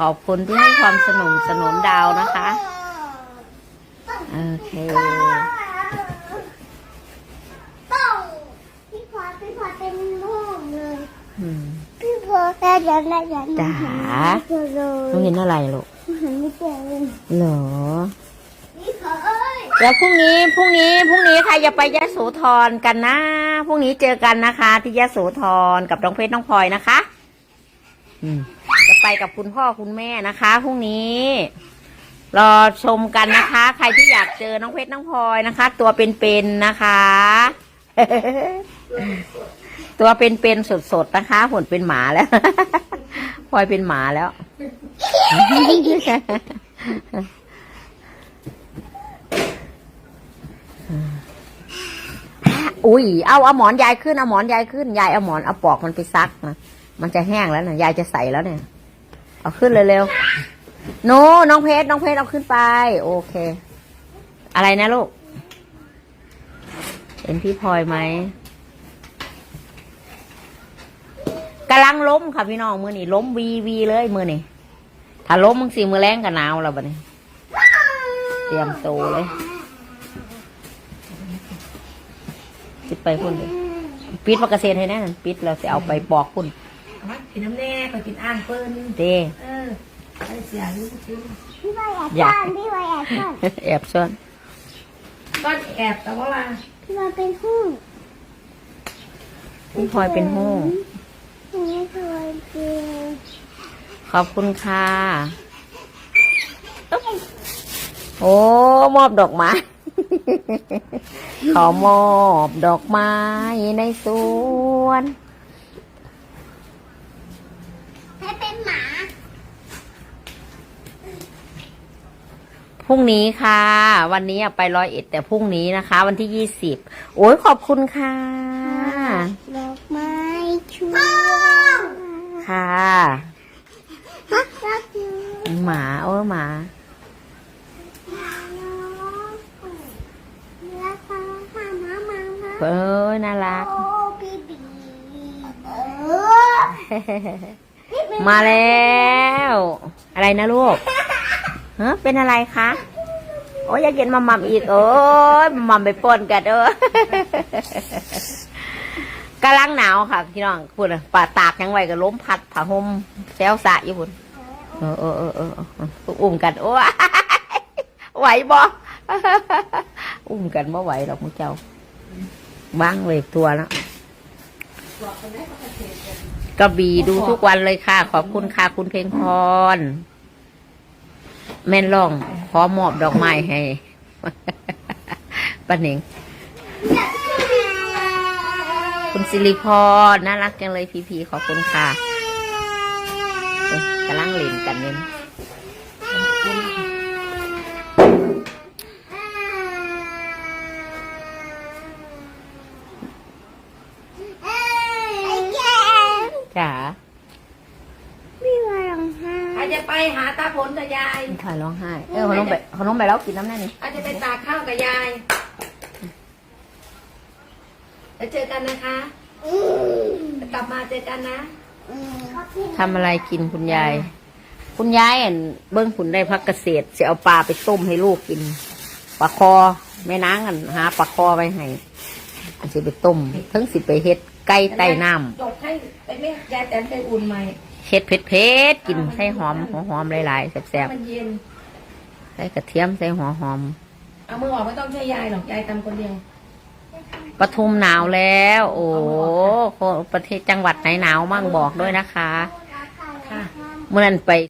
ขอบคุณที่ให้ความสนุนสนุนดาวนะคะ โอเคพี่พอพี่พอเป็นม่วงเลยอืมพี่พอแต่ยวนะเดี๋ยวนจ๋าน้องเห็นอะไรลูกเห็นไม่เจอเลยเหรอพี่พอเอ้ยแล้วพรุ่งนี้พรุ่งนี้พรุ่งนี้ใครจะไปยะโสธรกันนะพรุ่งนี้เจอกันนะคะ ที่ยะโสธรกับน้องเพชรน้องพลอยนะคะ อืม ไปกับคุณพ่อคุณแม่นะคะพรุ่งนี้ รอชมกันนะคะ ใครที่อยากเจอน้องเพชรน้องพลอยนะคะ ตัวเป็นๆนะคะ ตัวเป็นๆสดๆนะคะผลเป็นหมาแล้วพลอยเป็นหมาแล้วอุ้ย เอาเอาหมอนยายขึ้น เอาหมอนยายขึ้น ยายเอาหมอนเอาปลอกมันไปซักนะ มันจะแห้งแล้วนะยายจะใส่แล้วเนี่ย เอาขึ้นเร็วๆโนน้องเพชรน้องเพชรเอาขึ้นไป โอเค อะไรนะลูกเห็นพี่พลอยไหมกำลังล้มค่ะพี่น้องมือนี่ล้มวีวีเลยมือนี่ถ้าล้มมึงสิมือแรงกับหนาวแล้วบัดนี้ เตรียมโตเลยปิดไปพุ่นเลยปิดมากระเซ็นให้แน่นปิดเราจะเอาไปปอกพุ่น กินน้ำแน่ไปกินอ่างเปิ้ลเด้เออไอ้เสียลูกชิ้นพี่พอแอบซ่อนพี่พอแอบซ่อนแอบซ่อนก้อนแอบแต่ว่าว่าพี่พอเป็นหู้พี่พลอยเป็นหู้พี่พอเป็นขอบคุณค่ะโอ้มอบดอกไม้ขอมอบดอกไม้ในสวน ให้เป็นหมา พรุ่งนี้ค่ะ วันนี้อะไปร้อยเอ็ดแต่พรุ่งนี้นะคะ วันที่ยี่สิบโอ้ยขอบคุณค่ะดอกไม้ชูงค่ะรักรักอยู่หมาโอ้ยหมารักมามามามามาเอ้ยน่ารักโอ้บีบีเออมาแล้ว อะไรนะลูก ฮะเป็นอะไรคะ โอ้ยอยากกินมัมมัมอีก โอ้ยมัมมัมไปปนกันเออกำลังหนาวค่ะพี่น้องพูดอะป่าตากยังไหวก็ล้มพัดผ้าห่มแซวสะอยู่พุ่นเออเออเออเออเอออุ้มกัน โอ้ยไหวบ่อุ้มกันบ่ไหวหรอกมึงเจ้าบ้างเลยตัวแล้วกระบี่ดูทุกวันเลยค่ะ ขอบคุณค่ะคุณเพลงพร แม่นล่องขอมอบดอกไม้ให้ป้าหนิง คุณสิริพรน่ารักจังเลยพีพีขอบคุณค่ะโอ๊ยกำลังเล่นกันเนี่ยจ๋า พี่วาร้องไห้ อาจจะ ไปหาตาผลกับยายถ่ายร้องไห้ เออเขาลงไปเขาลงไปแล้วกินน้ำแน่นี่อาจจะไปตากข้าวกับยายแล้วเจอกันนะคะกลับมาเจอกันนะทำอะไรกินคุณยาย คุณยายอั่นเบิ้งผุนได้พักเกษตรจะเอาปลาไปต้มให้ลูกกินปลาคอแม่นางกันหาปลาคอไปให้อันสิไปต้มเพิ่งสิไปเฮ็ดไก่ใต้น้จกให้ไปแม่ยายแต่ไปอุ่นใหม่ำ เฮ็ดเผ็ดเผ็ดๆกินใส่หอมหัวหอมหลายๆแซ่บมันเย็น ๆใส่กระเทียมใส่หัวหอมเอามือออกไม่ต้องใช้ยายหรอกยายทำคนเดียว ปทุมหนาวแล้ว โอ้โหประเทศจังหวัดไหนหนาวมั่งบอกด้วยนะคะค่ะ เมื่อนั้นไป